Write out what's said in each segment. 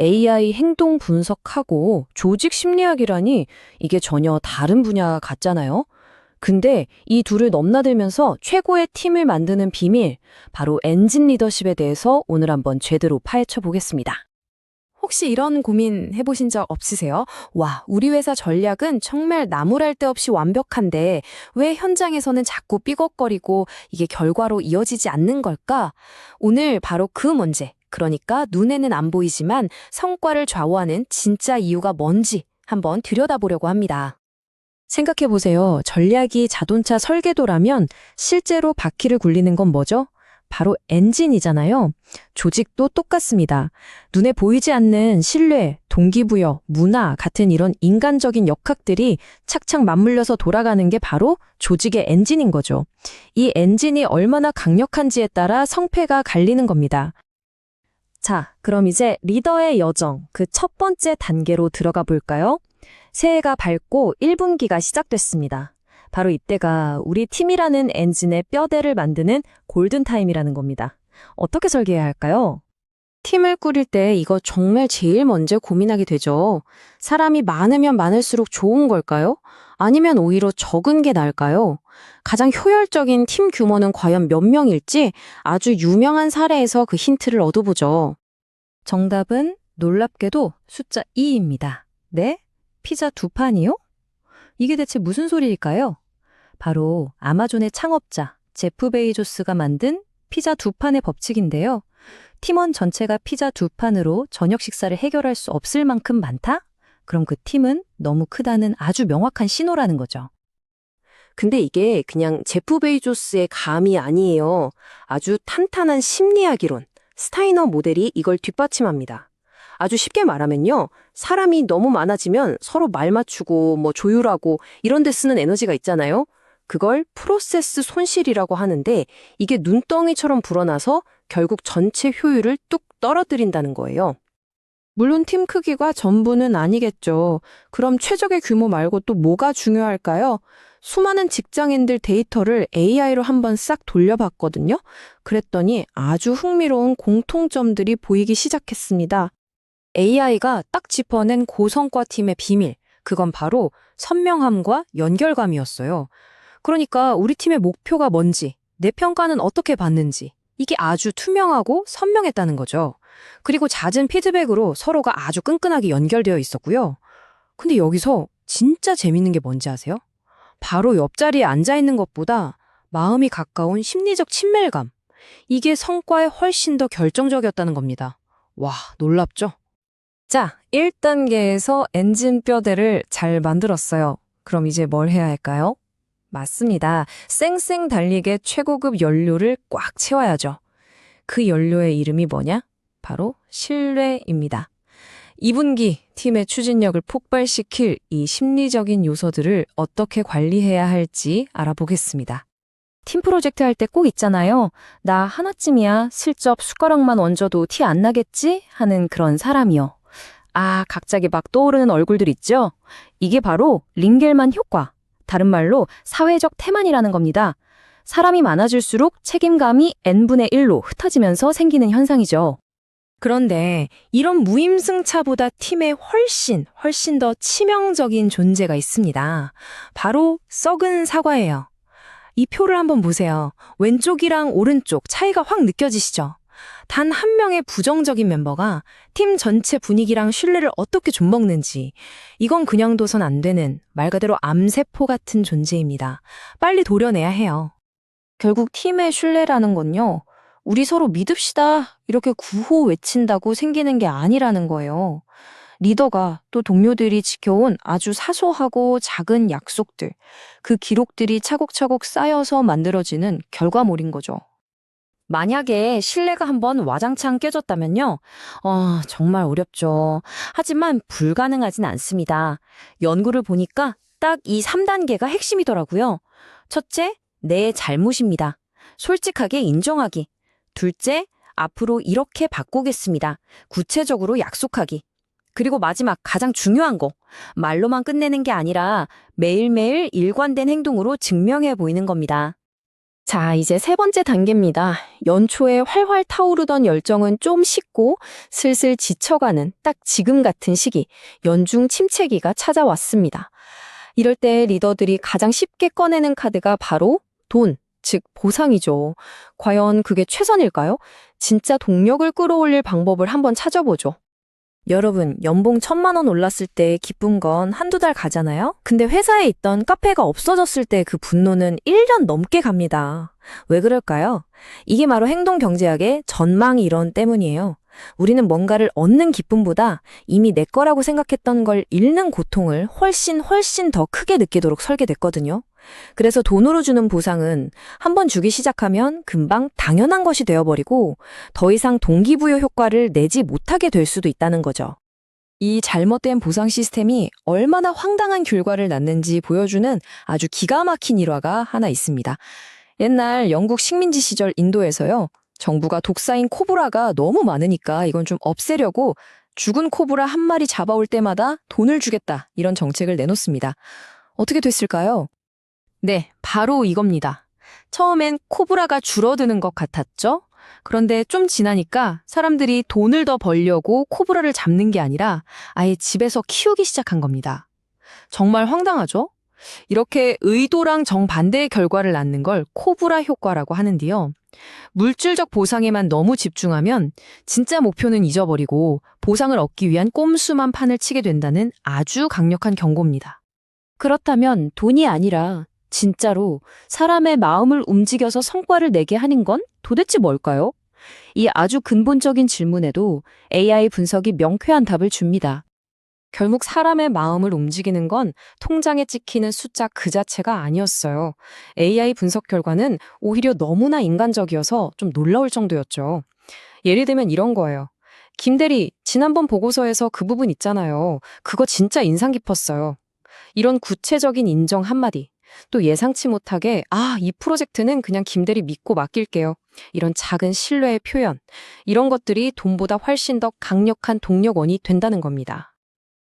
AI 행동 분석하고 조직 심리학이라니 이게 전혀 다른 분야 같잖아요. 근데 이 둘을 넘나들면서 최고의 팀을 만드는 비밀, 바로 엔진 리더십에 대해서 오늘 한번 제대로 파헤쳐 보겠습니다. 혹시 이런 고민 해보신 적 없으세요? 와, 우리 회사 전략은 정말 나무랄 데 없이 완벽한데 왜 현장에서는 자꾸 삐걱거리고 이게 결과로 이어지지 않는 걸까? 오늘 바로 그 문제, 그러니까 눈에는 안 보이지만 성과를 좌우하는 진짜 이유가 뭔지 한번 들여다보려고 합니다. 생각해 보세요. 전략이 자동차 설계도라면 실제로 바퀴를 굴리는 건 뭐죠? 바로 엔진이잖아요. 조직도 똑같습니다. 눈에 보이지 않는 신뢰, 동기부여, 문화 같은 이런 인간적인 역학들이 착착 맞물려서 돌아가는 게 바로 조직의 엔진인 거죠. 이 엔진이 얼마나 강력한지에 따라 성패가 갈리는 겁니다. 자, 그럼 이제 리더의 여정, 그 첫 번째 단계로 들어가 볼까요? 새해가 밝고 1분기가 시작됐습니다. 바로 이때가 우리 팀이라는 엔진의 뼈대를 만드는 골든타임이라는 겁니다. 어떻게 설계해야 할까요? 팀을 꾸릴 때 이거 정말 제일 먼저 고민하게 되죠. 사람이 많으면 많을수록 좋은 걸까요? 아니면 오히려 적은 게 나을까요? 가장 효율적인 팀 규모는 과연 몇 명일지 아주 유명한 사례에서 그 힌트를 얻어보죠. 정답은 놀랍게도 숫자 2입니다. 네? 피자 두 판이요? 이게 대체 무슨 소리일까요? 바로 아마존의 창업자 제프 베이조스가 만든 피자 두 판의 법칙인데요. 팀원 전체가 피자 두 판으로 저녁 식사를 해결할 수 없을 만큼 많다? 그럼 그 팀은 너무 크다는 아주 명확한 신호라는 거죠. 근데 이게 그냥 제프 베이조스의 감이 아니에요. 아주 탄탄한 심리학 이론, 스타이너 모델이 이걸 뒷받침합니다. 아주 쉽게 말하면요. 사람이 너무 많아지면 서로 말 맞추고 뭐 조율하고 이런 데 쓰는 에너지가 있잖아요. 그걸 프로세스 손실이라고 하는데 이게 눈덩이처럼 불어나서 결국 전체 효율을 뚝 떨어뜨린다는 거예요. 물론 팀 크기가 전부는 아니겠죠. 그럼 최적의 규모 말고 또 뭐가 중요할까요? 수많은 직장인들 데이터를 AI로 한번 싹 돌려봤거든요. 그랬더니 아주 흥미로운 공통점들이 보이기 시작했습니다. AI가 딱 짚어낸 고성과 팀의 비밀. 그건 바로 선명함과 연결감이었어요. 그러니까 우리 팀의 목표가 뭔지, 내 평가는 어떻게 받는지, 이게 아주 투명하고 선명했다는 거죠. 그리고 잦은 피드백으로 서로가 아주 끈끈하게 연결되어 있었고요. 근데 여기서 진짜 재밌는 게 뭔지 아세요? 바로 옆자리에 앉아 있는 것보다 마음이 가까운 심리적 친밀감. 이게 성과에 훨씬 더 결정적이었다는 겁니다. 와, 놀랍죠? 자, 1단계에서 엔진 뼈대를 잘 만들었어요. 그럼 이제 뭘 해야 할까요? 맞습니다. 쌩쌩 달리게 최고급 연료를 꽉 채워야죠. 그 연료의 이름이 뭐냐? 바로 신뢰입니다. 2분기 팀의 추진력을 폭발시킬 이 심리적인 요소들을 어떻게 관리해야 할지 알아보겠습니다. 팀 프로젝트 할 때 꼭 있잖아요. 나 하나쯤이야. 슬쩍 숟가락만 얹어도 티 안 나겠지? 하는 그런 사람이요. 아, 갑자기 막 떠오르는 얼굴들 있죠? 이게 바로 링겔만 효과. 다른 말로 사회적 태만이라는 겁니다. 사람이 많아질수록 책임감이 n분의 1로 흩어지면서 생기는 현상이죠. 그런데 이런 무임승차보다 팀에 훨씬, 훨씬 더 치명적인 존재가 있습니다. 바로 썩은 사과예요. 이 표를 한번 보세요. 왼쪽이랑 오른쪽 차이가 확 느껴지시죠? 단 한 명의 부정적인 멤버가 팀 전체 분위기랑 신뢰를 어떻게 좀먹는지 이건 그냥 둬선 안 되는 말 그대로 암세포 같은 존재입니다. 빨리 도려내야 해요. 결국 팀의 신뢰라는 건요. 우리 서로 믿읍시다 이렇게 구호 외친다고 생기는 게 아니라는 거예요. 리더가 또 동료들이 지켜온 아주 사소하고 작은 약속들, 그 기록들이 차곡차곡 쌓여서 만들어지는 결과물인 거죠. 만약에 신뢰가 한번 와장창 깨졌다면요. 어, 정말 어렵죠. 하지만 불가능하진 않습니다. 연구를 보니까 딱 이 3단계가 핵심이더라고요. 첫째, 내 잘못입니다. 솔직하게 인정하기. 둘째, 앞으로 이렇게 바꾸겠습니다. 구체적으로 약속하기. 그리고 마지막 가장 중요한 거. 말로만 끝내는 게 아니라 매일매일 일관된 행동으로 증명해 보이는 겁니다. 자, 이제 세 번째 단계입니다. 연초에 활활 타오르던 열정은 좀 식고 슬슬 지쳐가는 딱 지금 같은 시기, 연중 침체기가 찾아왔습니다. 이럴 때 리더들이 가장 쉽게 꺼내는 카드가 바로 돈, 즉 보상이죠. 과연 그게 최선일까요? 진짜 동력을 끌어올릴 방법을 한번 찾아보죠. 여러분, 연봉 천만 원 올랐을 때 기쁜 건 한두 달 가잖아요? 근데 회사에 있던 카페가 없어졌을 때 그 분노는 1년 넘게 갑니다. 왜 그럴까요? 이게 바로 행동 경제학의 전망 이론 때문이에요. 우리는 뭔가를 얻는 기쁨보다 이미 내 거라고 생각했던 걸 잃는 고통을 훨씬 훨씬 더 크게 느끼도록 설계됐거든요. 그래서 돈으로 주는 보상은 한번 주기 시작하면 금방 당연한 것이 되어버리고 더 이상 동기부여 효과를 내지 못하게 될 수도 있다는 거죠. 이 잘못된 보상 시스템이 얼마나 황당한 결과를 낳는지 보여주는 아주 기가 막힌 일화가 하나 있습니다. 옛날 영국 식민지 시절 인도에서요. 정부가 독사인 코브라가 너무 많으니까 이건 좀 없애려고 죽은 코브라 한 마리 잡아올 때마다 돈을 주겠다 이런 정책을 내놓습니다. 어떻게 됐을까요? 네, 바로 이겁니다. 처음엔 코브라가 줄어드는 것 같았죠? 그런데 좀 지나니까 사람들이 돈을 더 벌려고 코브라를 잡는 게 아니라 아예 집에서 키우기 시작한 겁니다. 정말 황당하죠? 이렇게 의도랑 정반대의 결과를 낳는 걸 코브라 효과라고 하는데요. 물질적 보상에만 너무 집중하면 진짜 목표는 잊어버리고 보상을 얻기 위한 꼼수만 판을 치게 된다는 아주 강력한 경고입니다. 그렇다면 돈이 아니라 진짜로 사람의 마음을 움직여서 성과를 내게 하는 건 도대체 뭘까요? 이 아주 근본적인 질문에도 AI 분석이 명쾌한 답을 줍니다. 결국 사람의 마음을 움직이는 건 통장에 찍히는 숫자 그 자체가 아니었어요. AI 분석 결과는 오히려 너무나 인간적이어서 좀 놀라울 정도였죠. 예를 들면 이런 거예요. 김 대리, 지난번 보고서에서 그 부분 있잖아요. 그거 진짜 인상 깊었어요. 이런 구체적인 인정 한마디. 또 예상치 못하게, 아, 이 프로젝트는 그냥 김대리 믿고 맡길게요. 이런 작은 신뢰의 표현. 이런 것들이 돈보다 훨씬 더 강력한 동력원이 된다는 겁니다.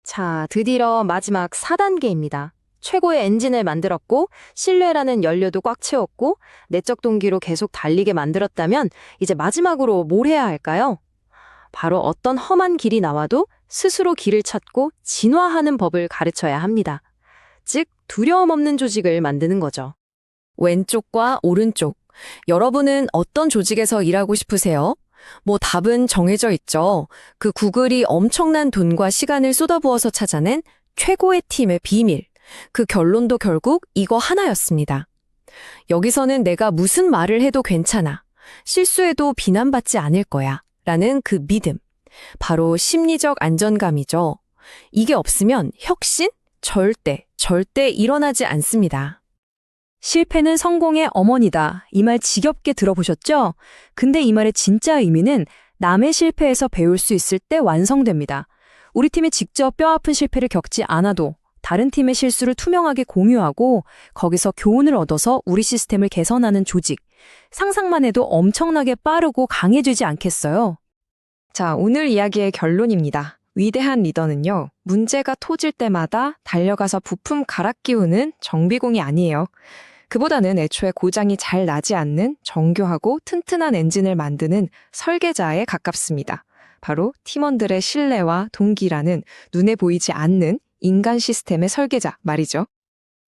자, 드디어 마지막 4단계입니다. 최고의 엔진을 만들었고, 신뢰라는 연료도 꽉 채웠고, 내적 동기로 계속 달리게 만들었다면, 이제 마지막으로 뭘 해야 할까요? 바로 어떤 험한 길이 나와도 스스로 길을 찾고 진화하는 법을 가르쳐야 합니다. 즉, 두려움 없는 조직을 만드는 거죠. 왼쪽과 오른쪽. 여러분은 어떤 조직에서 일하고 싶으세요? 뭐 답은 정해져 있죠. 그 구글이 엄청난 돈과 시간을 쏟아부어서 찾아낸 최고의 팀의 비밀. 그 결론도 결국 이거 하나였습니다. 여기서는 내가 무슨 말을 해도 괜찮아. 실수해도 비난받지 않을 거야. 라는 그 믿음. 바로 심리적 안전감이죠. 이게 없으면 혁신? 절대, 절대 일어나지 않습니다. 실패는 성공의 어머니다. 이 말 지겹게 들어보셨죠? 근데 이 말의 진짜 의미는 남의 실패에서 배울 수 있을 때 완성됩니다. 우리 팀이 직접 뼈아픈 실패를 겪지 않아도 다른 팀의 실수를 투명하게 공유하고 거기서 교훈을 얻어서 우리 시스템을 개선하는 조직. 상상만 해도 엄청나게 빠르고 강해지지 않겠어요? 자, 오늘 이야기의 결론입니다. 위대한 리더는요, 문제가 터질 때마다 달려가서 부품 갈아 끼우는 정비공이 아니에요. 그보다는 애초에 고장이 잘 나지 않는 정교하고 튼튼한 엔진을 만드는 설계자에 가깝습니다. 바로 팀원들의 신뢰와 동기라는 눈에 보이지 않는 인간 시스템의 설계자 말이죠.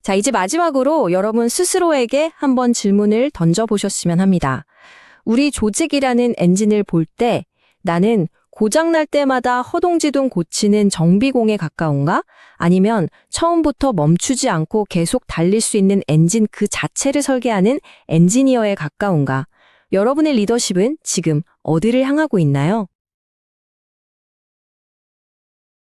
자, 이제 마지막으로 여러분 스스로에게 한번 질문을 던져보셨으면 합니다. 우리 조직이라는 엔진을 볼 때 나는 고장날 때마다 허둥지둥 고치는 정비공에 가까운가? 아니면 처음부터 멈추지 않고 계속 달릴 수 있는 엔진 그 자체를 설계하는 엔지니어에 가까운가? 여러분의 리더십은 지금 어디를 향하고 있나요?